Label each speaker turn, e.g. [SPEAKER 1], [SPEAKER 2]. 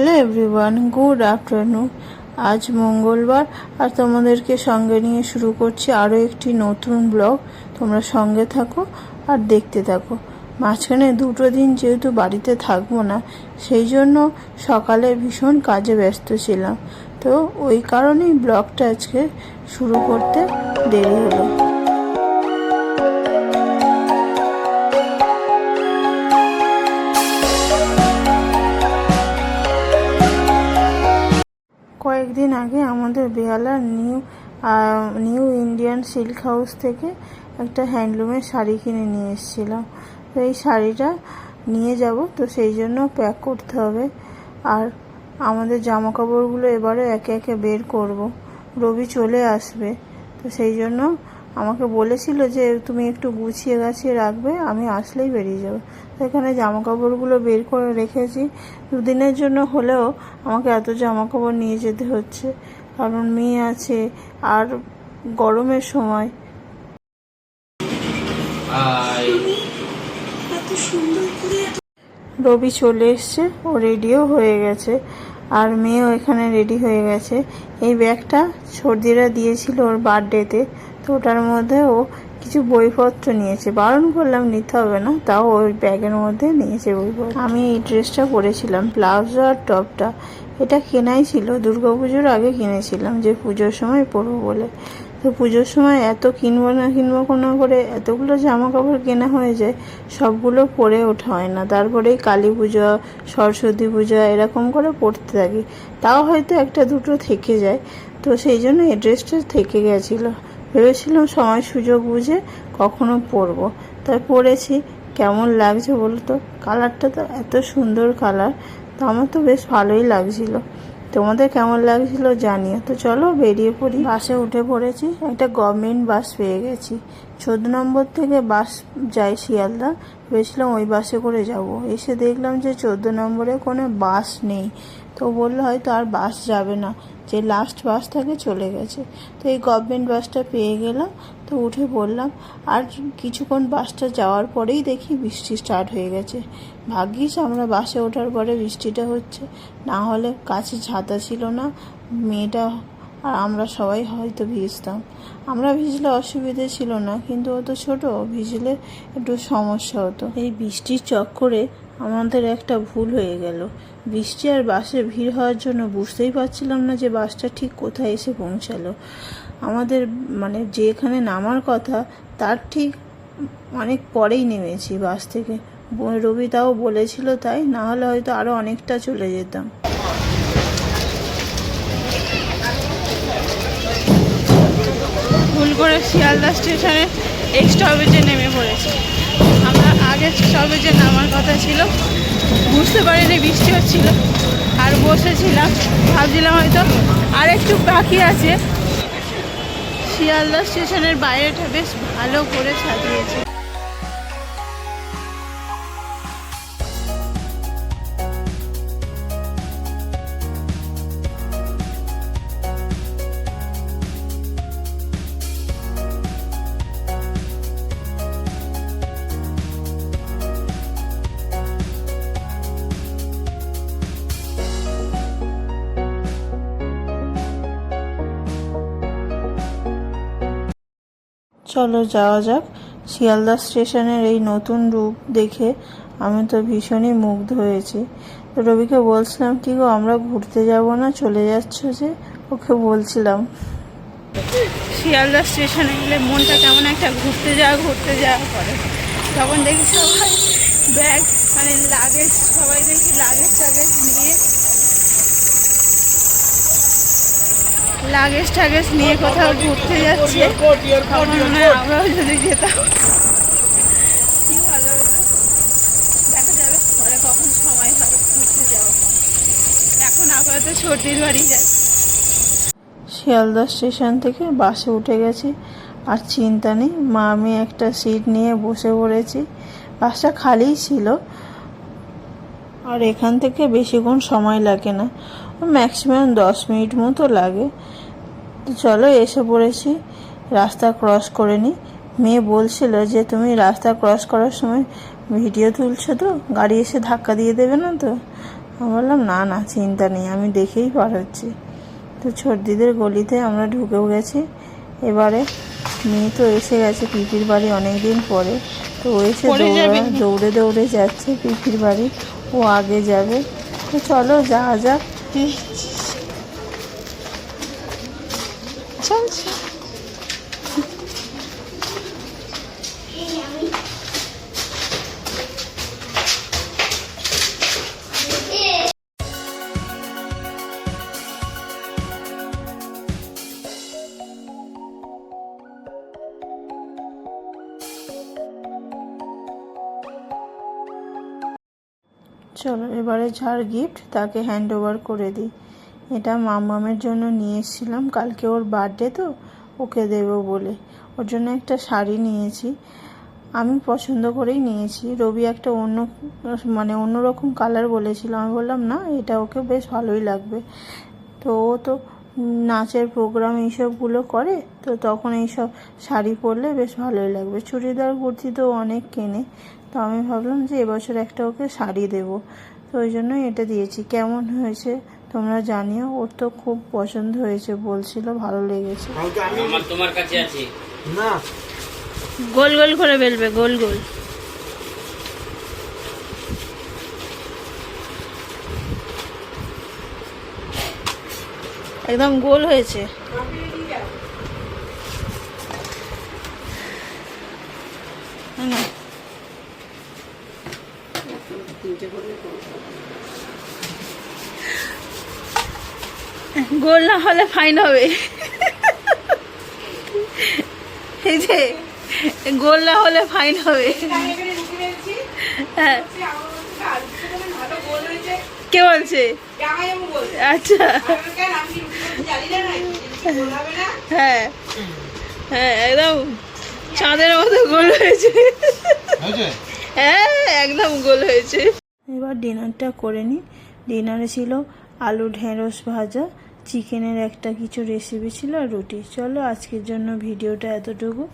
[SPEAKER 1] Hello everyone good afternoon আজ মঙ্গলবার, আর তোমাদেরকে সঙ্গে নিয়ে শুরু করছি আরও একটি নতুন ব্লগ। তোমরা সঙ্গে থাকো আর দেখতে থাকো। মাঝখানে দুটো দিন যেহেতু বাড়িতে থাকব না, সেই জন্য সকালে ভীষণ কাজে ব্যস্ত ছিলাম। তো ওই কারণেই ব্লগটা আজকে শুরু করতে দেরি হলো। কয়েকদিন আগে আমাদের বেহালার new new Indian silk house থেকে একটা হ্যান্ডলুমের শাড়ি কিনে নিয়ে এসেছিলাম। তো এই শাড়িটা নিয়ে যাব, তো সেই জন্য প্যাক করতে হবে। আর আমাদের জামা কাপড়গুলো এবারে একে একে বের করব। রবি চলে আসবে, তো সেই জন্য আমাকে বলেছিল যে তুমি একটু গুছিয়ে গাছিয়ে রাখবে আমি আসলেই বেরিয়ে যাব। তো এখানে জামা কাপড়গুলো বের করে রেখেছি। দুদিনের জন্য হলেও আমাকে এত জামা কাপড় নিয়ে যেতে হচ্ছে। কারণ মেয়ে আছে আর গরমের সময়। রবি চলে এসছে ও রেডিও হয়ে গেছে আর মেয়েও এখানে রেডি হয়ে গেছে। এই ব্যাগটা সর্দিরা দিয়েছিল ওর বার্থডেতে। তো ওটার মধ্যে ও কিছু বইপত্র নিয়েছে। বারণ করলাম, নিতে হবে না। তাও ওই ব্যাগের মধ্যে নিয়েছে বইপত্র। আমি এই ড্রেসটা পরেছিলাম, প্লাজো আর টপটা। এটা কেনাই ছিল দুর্গাপুজোর আগে কিনেছিলাম, যে পুজোর সময় পরবো বলে। তো পুজোর সময় এত কিনবো না কিনবো, কোনো করে এতগুলো জামা কাপড় কেনা হয়ে যায়, সবগুলো পরে ওঠা হয় না। তারপরেই কালী পুজো, সরস্বতী পূজা, এরকম করে পড়তে থাকি। তাও হয়তো একটা দুটো থেকে যায়। তো সেই জন্য এই ড্রেসটা থেকে গেছিল। ভেবেছিলাম সময় সুযোগ বুঝে কখনো পরবো। তাই পরেছি। কেমন লাগছে বলতো? কালারটা তো এত সুন্দর কালার। তো আমার তো বেশ ভালোই লাগছিল। তোমাদের কেমন লাগছিল জানিও। তো চলো বেরিয়ে পড়ি। বাসে উঠে পড়েছি। একটা গভর্নমেন্ট বাস পেয়ে গেছি। চোদ্দ নম্বর থেকে বাস যায় শিয়ালদা। ভেবেছিলাম ওই বাসে করে যাব। এসে দেখলাম যে চোদ্দ নম্বরে কোনো বাস নেই। তো বলল হয়তো আর বাস যাবে না। যে লাস্ট বাস থাকে চলে গেছে। তো এই গভর্নমেন্ট বাসটা পেয়ে গেলাম। তো উঠে বললাম, আর কিছুক্ষণ বাসটা যাওয়ার পরেই দেখি বৃষ্টি স্টার্ট হয়ে গেছে। ভাগ্যিস আমরা বাসে ওঠার পরে বৃষ্টিটা হচ্ছে। না হলে কাছে ছাতা ছিল না, মেয়েটা আর আমরা সবাই হয়তো ভিজতাম। আমরা ভিজলে অসুবিধে ছিল না, কিন্তু ও তো ছোটো, ভিজলে একটু সমস্যা হতো। এই বৃষ্টির চক্করে আমাদের একটা ভুল হয়ে গেল। বৃষ্টি আর বাসে ভিড় হওয়ার জন্য বুঝতেই পারছিলাম না যে বাসটা ঠিক কোথায় এসে পৌঁছালো। আমাদের মানে যেখানে নামার কথা, তার ঠিক অনেক পরেই নেমেছি বাস থেকে। রবি তাও বলেছিল তাই, না হলে হয়তো আরও অনেকটা চলে যেতাম। ভুল করে শিয়ালদা স্টেশনে এক স্টপেজে নেমে পড়েছি। আমরা সবে যে নামার কথা ছিল, বুঝতে পারিনি, বৃষ্টি হচ্ছিল। আর বসেছিলাম, ভাবছিলাম হয়তো আর একটু বাকি আছে। শিয়ালদা স্টেশনের বাইরেটা বেশ ভালো করে সাজিয়েছে। চলো যাওয়া যাক। শিয়ালদা স্টেশনের এই নতুন রূপ দেখে আমি তো ভীষণই মুগ্ধ হয়েছি। তো রবিকে বলছিলাম, কি গো, আমরা ঘুরতে যাব না? চলে যাচ্ছ যে? ওকে বলছিলাম। শিয়ালদা স্টেশনে গেলে মনটা কেমন একটা ঘুরতে যাওয়া ঘুরতে যাওয়া করে। তখন দেখি সবাই ব্যাগ মানে লাগেজ সবাই দেখি লাগেজ টাগেজ নিয়ে লাগেজ টাগেজ নিয়ে কোথাও ঘুরতে যাচ্ছে। আমরাও যদি যেতাম। কি ভালো দেখা যাবে পরে কখন সময় হবে ঘুরতে যাওয়া এখন আপাতত সর্দির বাড়ি যায় শিয়ালদা স্টেশন থেকে বাসে উঠে গেছি। আর চিন্তা নেই, মা, আমি একটা সিট নিয়ে বসে পড়েছি। বাসটা খালিই ছিল। আর এখান থেকে বেশিক্ষণ সময় লাগে না। ম্যাক্সিমাম দশ মিনিট মতো লাগে। তো চলো এসে পড়েছি রাস্তা ক্রস করে নিই মেয়ে বলছিল যে তুমি রাস্তা ক্রস করার সময় ভিডিও তুলছো তো? গাড়ি এসে ধাক্কা দিয়ে দেবে না তো? আমি বললাম না না চিন্তা নেই আমি দেখেই পাঠাচ্ছি। তো ছর্দিদের গলিতে আমরা ঢুকেও গেছি। এবারে মেয়ে তো এসে গেছে পিপির বাড়ি অনেক দিন পরে। তো ও এসে দৌড়ে দৌড়ে দৌড়ে যাচ্ছে পিপির বাড়ি। ও আগে যাবে। তো চলো যাওয়া যাক।
[SPEAKER 2] চল
[SPEAKER 1] চল। এবারে যার গিফট তাকে হ্যান্ড ওভার করে দিই। এটা মামামের জন্য নিয়ে এসেছিলাম কালকে ওর বার্থডে তো, ওকে দেবো বলে। ওর জন্য একটা শাড়ি নিয়েছি। আমি পছন্দ করেই নিয়েছি। রবি একটা অন্য মানে অন্যরকম কালার বলেছিল। আমি বললাম, না, এটা ওকে বেশ ভালোই লাগবে। তো ও তো নাচের প্রোগ্রাম এইসবগুলো করে, তো তখন এইসব শাড়ি পরলে বেশ ভালোই লাগবে। চুড়িদার কুর্তি তো অনেক কেনে। তো আমি ভাবলাম যে এবছর একটা ওকে শাড়ি দেবো। তো ওই জন্যই এটা দিয়েছি। কেমন হয়েছে তোমরা জানিও। ওর তো খুব পছন্দ হয়েছে বলছিল ভালো লেগেছে।
[SPEAKER 3] আমার তোমার কাছে আছে।
[SPEAKER 2] না।
[SPEAKER 1] গোল গোল করে বেলবে গোল গোল। একদম গোল হয়েছে না গোল না হলে ফাইন হবে। এই যে গোল না হলে ফাইন হবে। হ্যাঁ। কে বলছে? আচ্ছা। হ্যাঁ। হ্যাঁ একদম চাঁদের মতো গোল হয়েছে। হ্যাঁ একদম গোল হয়েছে। এবার ডিনারটা করে নিই। ডিনারে ছিল আলু ঢেঁড়স ভাজা, চিকেনের একটা কিছু রেসিপি ছিল আর রুটি। চলো আজকের জন্য ভিডিওটা এতটুকু।